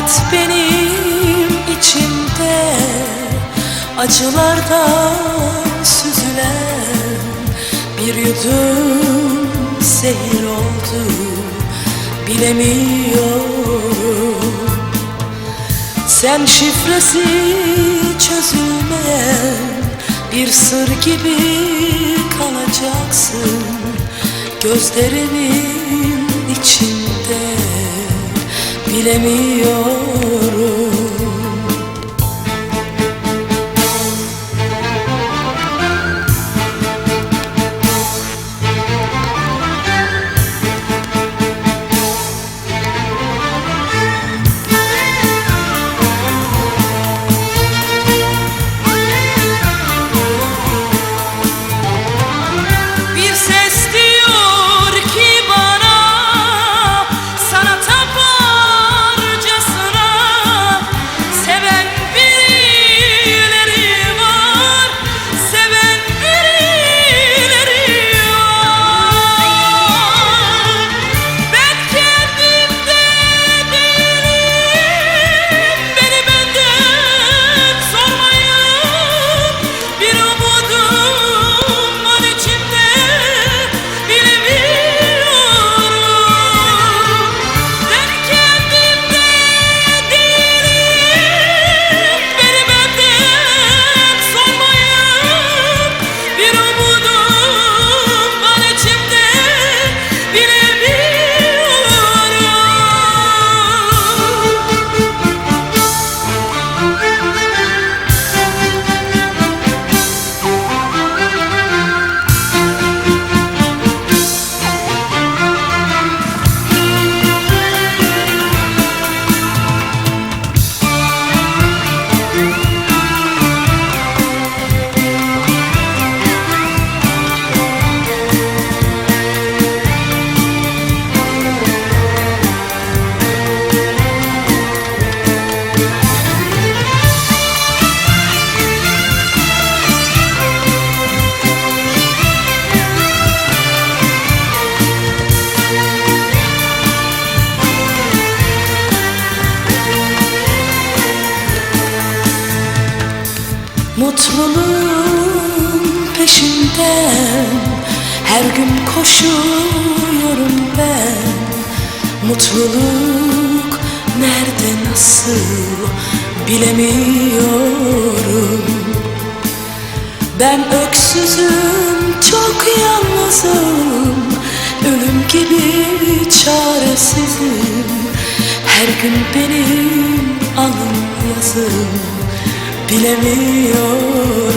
Hayat benim içimde acılardan süzülen bir yudum zehir oldu bilemiyorum. Sen şifresi çözülmeyen bir sır gibi kalacaksın Gözlerimin içinde bilemiyorum Mutluluğun peşinden her gün koşuyorum ben. Mutluluk nerede nasıl bilemiyorum. Ben öksüzüm çok yalnızım. Ölüm gibi çaresizim. Her gün benim alın yazım Bilemiyorum